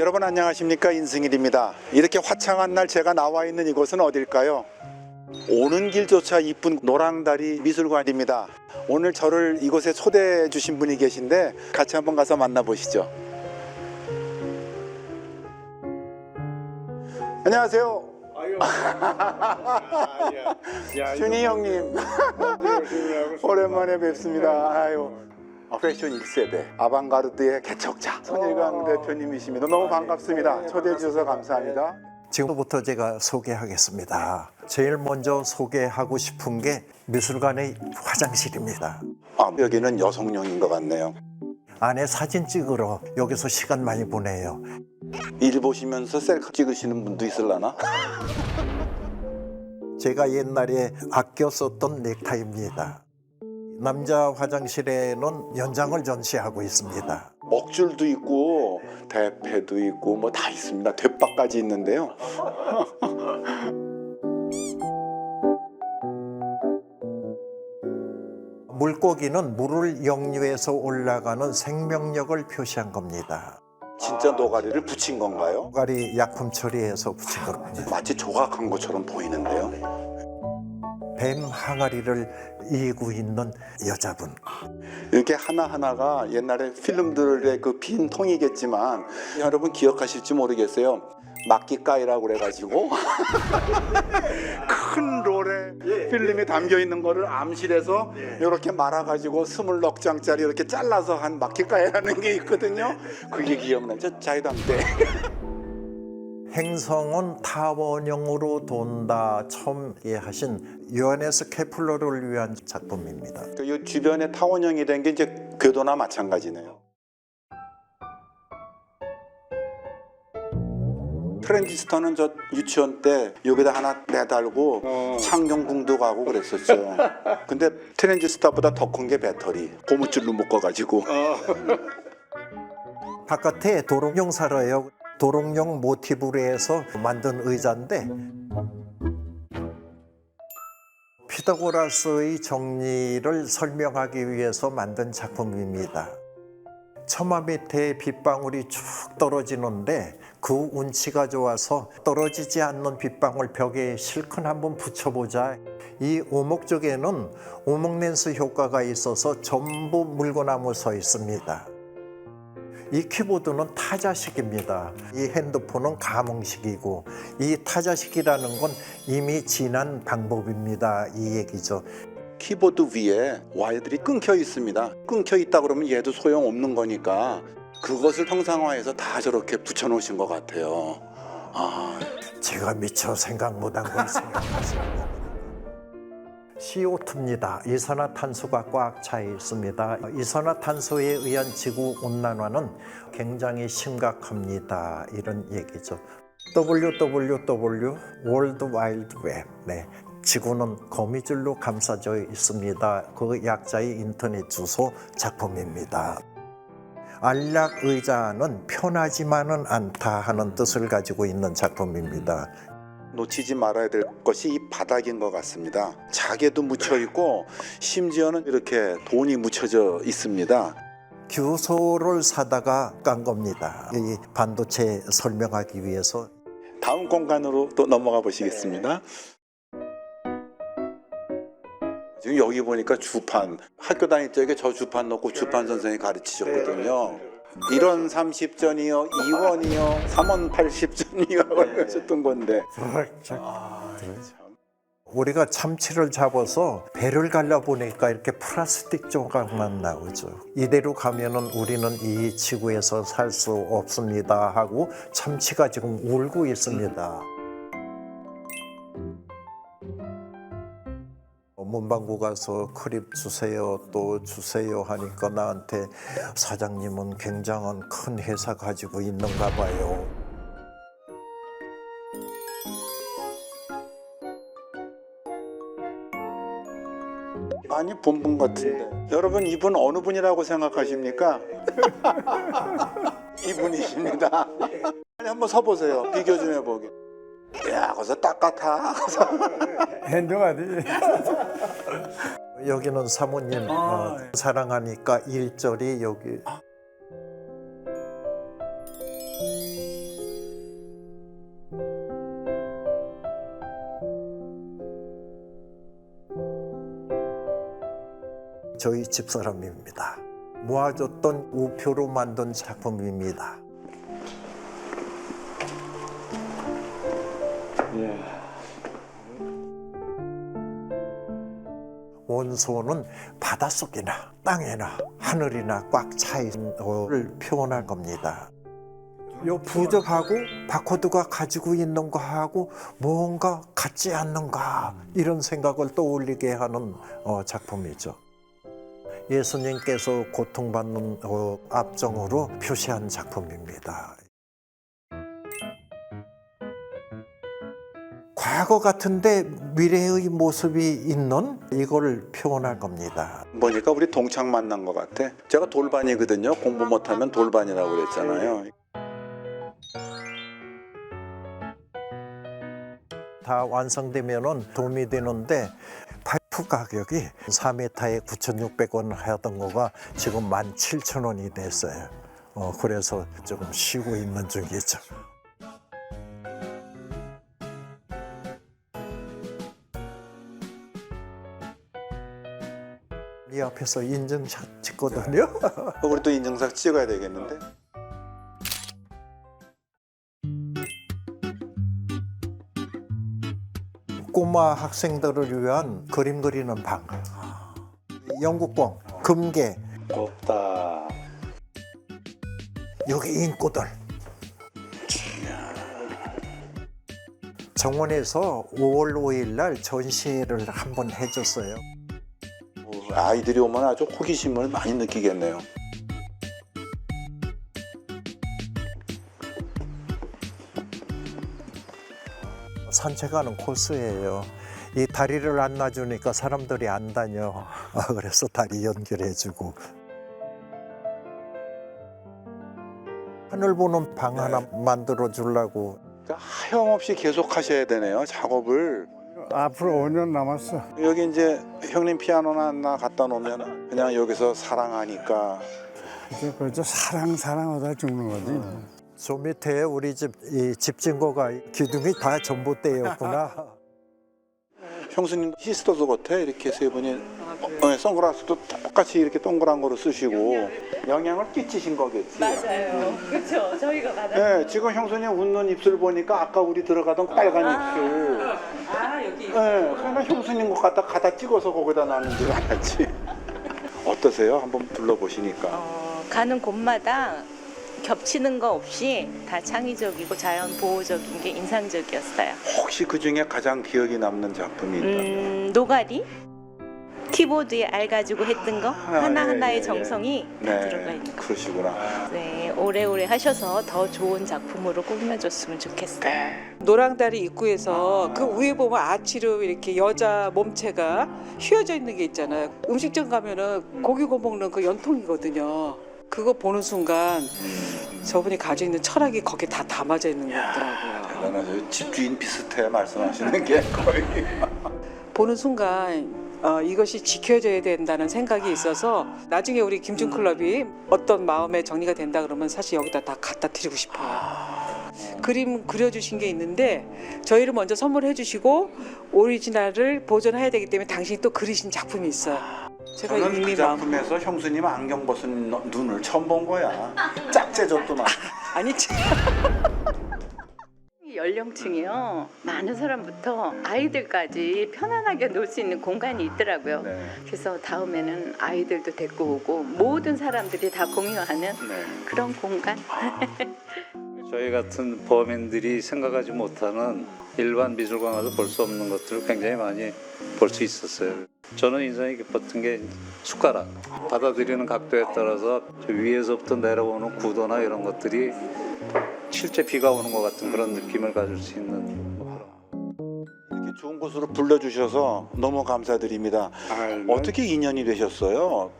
여러분 안녕하십니까 인승일입니다. 이렇게 화창한 날 제가 나와 있는 이곳은 어딜까요? 오는 길조차 이쁜 노랑다리 미술관입니다. 오늘 저를 이곳에 초대해 주신 분이 계신데 같이 한번 가서 만나보시죠. 안녕하세요. 아, 준희 형님 열심히 오랜만에 뵙습니다. 아유. 아, 패션 1세대 아방가르드의 개척자 손일강 대표님이십니다. 너무 반갑습니다. 초대해 주셔서 감사합니다. 지금부터 제가 소개하겠습니다. 제일 먼저 소개하고 싶은 게 미술관의 화장실입니다. 아, 여기는 여성용인 것 같네요. 안에 사진 찍으러 여기서 시간 많이 보내요. 일 보시면서 셀카 찍으시는 분도 있을라나? 제가 옛날에 아껴 썼던 넥타이입니다. 남자 화장실에는 연장을 전시하고 있습니다. 먹줄도 있고 대패도 있고 뭐 다 있습니다. 대박까지 있는데요. 물고기는 물을 역류해서 올라가는 생명력을 표시한 겁니다. 진짜 노가리를 붙인 건가요? 노가리 약품 처리해서 붙인 겁니다. 마치 조각한 것처럼 보이는데요. 뱀 항아리를 이고 있는 여자분. 이렇게 하나하나가 옛날에 필름들의 그 빈 통이겠지만 여러분 기억하실지 모르겠어요. 막기가이라고 그래가지고 큰 롤에 필름이 담겨 있는 거를 암실에서 이렇게 말아가지고 스물넉 장짜리 이렇게 잘라서 한 막기가이라는 게 있거든요. 그게 기억나죠? 자유당 때. 행성은 타원형으로 돈다 처음 하신 요하네스 케플러를 위한 작품입니다. 이 주변에 타원형이 된 게 이제 궤도나 마찬가지네요. 트랜지스터는 저 유치원 때 여기다 하나 매달고 어. 창경궁도 가고 그랬었죠. 근데 트랜지스터보다 더 큰 게 배터리. 고무줄로 묶어가지고. 바깥에 도롱뇽 살아요. 도롱뇽 모티브로 해서 만든 의자인데 피타고라스의 정리를 설명하기 위해서 만든 작품입니다. 처마 밑에 빗방울이 쭉 떨어지는데 그 운치가 좋아서 떨어지지 않는 빗방울 벽에 실컷 한번 붙여보자. 이 오목 쪽에는 오목 렌스 효과가 있어서 전부 물고나무 서 있습니다. 이 키보드는 타자식입니다. 이 핸드폰은 감흥식이고 이 타자식이라는 건 이미 지난 방법입니다. 이 얘기죠. 키보드 위에 와이어들이 끊겨 있습니다. 끊겨 있다 그러면 얘도 소용 없는 거니까 그것을 형상화해서 다 저렇게 붙여 놓으신 것 같아요. 아, 제가 미처 생각 못한 걸 생각했습니다. CO2입니다. 이산화탄소가 꽉 차 있습니다. 이산화탄소에 의한 지구 온난화는 굉장히 심각합니다. 이런 얘기죠. WWW 월드 와일드 웹. 네. 지구는 거미줄로 감싸져 있습니다. 그 약자의 인터넷 주소 작품입니다. 안락 의자는 편하지만은 않다 하는 뜻을 가지고 있는 작품입니다. 놓치지 말아야 될 것이 이 바닥인 것 같습니다. 자개도 묻혀 있고 심지어는 이렇게 돈이 묻혀져 있습니다. 규소를 사다가 깐 겁니다. 이 반도체 설명하기 위해서 다음 공간으로 또 넘어가 보시겠습니다. 지금 여기 보니까 주판 학교 다닐 적에 저 주판 놓고 주판 선생님이 가르치셨거든요. 1원 30전이요, 2원이요, 3원 80전이요 하셨던 건데. 아, 참. 우리가 참치를 잡아서 배를 갈라 보니까 이렇게 플라스틱 조각만 나오죠. 이대로 가면은 우리는 이 지구에서 살 수 없습니다 하고 참치가 지금 울고 있습니다. 문방구 가서 크립 주세요 또 주세요 하니까 나한테 사장님은 굉장한 큰 회사 가지고 있는가 봐요. 많이 본 분 같은데. 여러분 이분 어느 분이라고 생각하십니까? 이분이십니다. 한번 서보세요. 비교 좀 해보게. 야, 거기서 닦아타. 행동하지. 여기는 사모님 아, 어, 예. 사랑하니까 일절이 여기 아. 저희 집사람입니다. 모아줬던 우표로 만든 작품입니다. 원소는 바닷속이나 땅이나 하늘이나 꽉 차 있는 것을 표현할 겁니다. 요 부적하고 바코드가 가지고 있는 거하고 뭔가 같지 않는가 이런 생각을 떠올리게 하는 어, 작품이죠. 예수님께서 고통받는 어, 압정으로 표시한 작품입니다. 과거 같은데 미래의 모습이 있는 이걸 표현할 겁니다. 보니까 우리 동창 만난 것 같아. 제가 돌반이거든요. 공부 못하면 돌반이라고 그랬잖아요. 다 완성되면은 도움이 되는데 파이프 가격이 4m에 9,600원 하던 거가 지금 17,000원이 됐어요. 어, 그래서 조금 쉬고 있는 중이죠. 이 앞에서 인증샷 찍거든요. 우리 또 인증샷 찍어야 되겠는데. 꼬마 학생들을 위한 그림 그리는 방. 영국봉, 금계, 곱다. 여기 인꼬들. 정원에서 5월 5일 날 전시회를 한번 해줬어요. 아이들이 오면 아주 호기심을 많이 느끼겠네요. 산책하는 코스예요. 이 다리를 안 놔주니까 사람들이 안 다녀. 아, 그래서 다리 연결해주고. 하늘 보는 방 하나 만들어 주려고 그러니까 하염없이 계속 하셔야 되네요. 작업을. 앞으로 5년 남았어. 여기 이제 형님 피아노나 하나 갖다 놓으면 그냥 여기서 사랑하니까 이제 그저 사랑 사랑하다 죽는 거지. 저 밑에 우리 집 이 집진거가 기둥이 다 전봇대였구나. 형수님 히스터도 같아 이렇게 세 분이 어, 네, 선글라스도 똑같이 이렇게 동그란 거로 쓰시고 영향을 끼치신 거겠지. 맞아요. 그렇죠. 저희가 받아. 네, 지금 형수님 웃는 입술 보니까 아까 우리 들어가던 빨간 입술. 아 여기. 네, 그러니까 형수님 것 갖다 갖다 찍어서 거기다 놨는 줄 알았지. 어떠세요? 한번 불러보시니까. 어, 가는 곳마다 겹치는 거 없이 다 창의적이고 자연 보호적인 게 인상적이었어요. 혹시 그 중에 가장 기억이 남는 작품이 있다? 음, 노가리, 키보드에 알 가지고 했던 거 하나 하나의 예, 예, 정성이 다 들어가 있는 거. 그러시구나. 네, 오래오래 하셔서 더 좋은 작품으로 꾸며줬으면 좋겠어요. 노랑다리 입구에서 그 위에 보면 아치로 이렇게 여자 몸체가 휘어져 있는 게 있잖아요. 음식점 가면은 고기 구워 먹는 그 연통이거든요. 그거 보는 순간 저분이 가지고 있는 철학이 거기에 다 담아져 있는 것 같더라고요. 대단하죠. 집주인 비슷해 말씀하시는 게 거의. 보는 순간 어, 이것이 지켜져야 된다는 생각이 있어서 나중에 우리 김준 클럽이 어떤 마음에 정리가 된다 그러면 사실 여기다 다 갖다 드리고 싶어요. 그림 그려주신 게 있는데 저희를 먼저 선물해 주시고 오리지널을 보존해야 되기 때문에 당신이 또 그리신 작품이 있어요. 제가 저는 이미 그 마음 작품에서 형수님 안경 벗은 너- 눈을 처음 본 거야. 짝재졌더만. 아니 참. 연령층이요 많은 사람부터 아이들까지 편안하게 놀 수 있는 공간이 있더라고요. 네. 그래서 다음에는 아이들도 데리고 오고 모든 사람들이 다 공유하는 네. 그런 공간. 저희 같은 범인들이 생각하지 못하는 일반 미술관에서 볼 수 없는 것들을 굉장히 많이 볼 수 있었어요. 저는 인상이 깊었던 게 숟가락 받아들이는 각도에 따라서 저 위에서부터 내려오는 구도나 이런 것들이 실제 비가 오는 것 같은 그런 느낌을 가질 수 있는 이렇게 좋은 곳으로 불러주셔서 너무 감사드립니다. 아, 어떻게 인연이 되셨어요?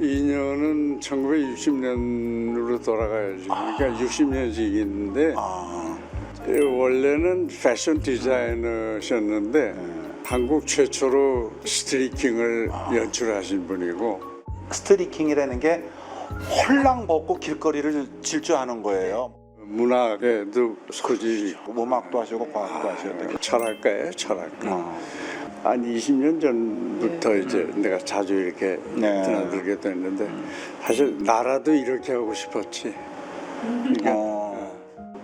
2년은 1960년으로 돌아가야지. 그러니까 60년씩인데 아, 원래는 패션 디자이너셨는데 한국 최초로 스트리킹을 연출하신 분이고 스트리킹이라는 게 홀랑 벗고 길거리를 질주하는 거예요. 문학에도 소질이 있고 음악도 하시고 과학도 하셔야 되고. 철학가예요, 철학가. 어. 한 20년 전부터 이제 내가 자주 이렇게 네. 드나들게 됐는데 사실 나라도 이렇게 하고 싶었지. 그러니까 어.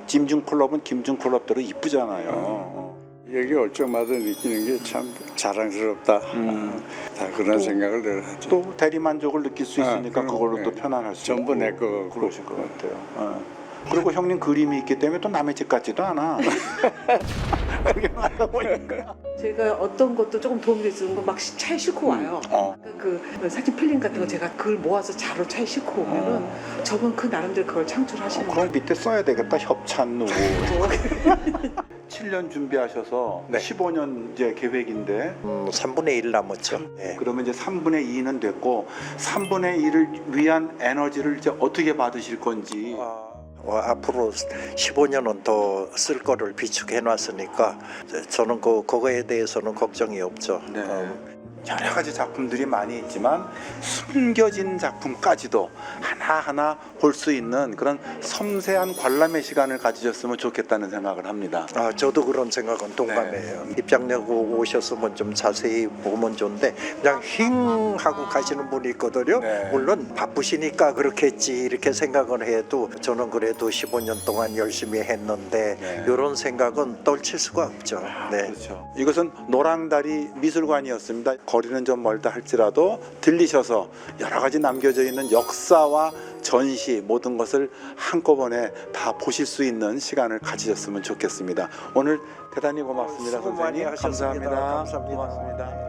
찜중 클럽은 김중 클럽대로 이쁘잖아요. 여기 올 적마다 느끼는 게 참 자랑스럽다. 음. 다 그런 생각을 늘 하죠. 또 대리 만족을 느낄 수 아, 있으니까 그럼, 그걸로 네. 또 편안할 수 전부 있고 내 거. 그러실 것 같아요. 어. 그리고 형님 그림이 있기 때문에 또 남의 집 같지도 않아. 구경하다 보니까. 제가 어떤 것도 조금 도움이 되는 거막 차에 싣고 와요. 어. 그 사진 필름 같은 거 제가 그걸 모아서 자로 차에 싣고 오면은 저분 그 나름대로 그걸 창출하시는 거예요. 그럼 밑에 써야 되겠다. 협찬 누구. 7년 준비하셔서 네. 15년 이제 계획인데 음, 3분의 1 남았죠. 예. 그러면 이제 3분의 2는 됐고 3분의 1을 위한 에너지를 이제 어떻게 받으실 건지 어, 앞으로 15년은 더 쓸 거를 비축해 놨으니까 저는 그 그거에 대해서는 걱정이 없죠. 네. 어, 여러 가지 작품들이 많이 있지만 숨겨진 작품까지도 하나하나 볼 수 있는 그런 섬세한 관람의 시간을 가지셨으면 좋겠다는 생각을 합니다. 아, 저도 그런 생각은 동감해요. 입장 내고 오셨으면 좀 자세히 보면 좋은데 그냥 힝 하고 가시는 분이 있거든요. 네. 물론 바쁘시니까 그렇겠지 이렇게 생각을 해도 저는 그래도 15년 동안 열심히 했는데 네. 이런 생각은 떨칠 수가 없죠. 네. 그렇죠. 이것은 노랑다리 미술관이었습니다. 거리는 좀 멀다 할지라도 들리셔서 여러 가지 남겨져 있는 역사와 전시 모든 것을 한꺼번에 다 보실 수 있는 시간을 가지셨으면 좋겠습니다. 오늘 대단히 고맙습니다, 선생님. 감사합니다. 감사합니다. 고맙습니다.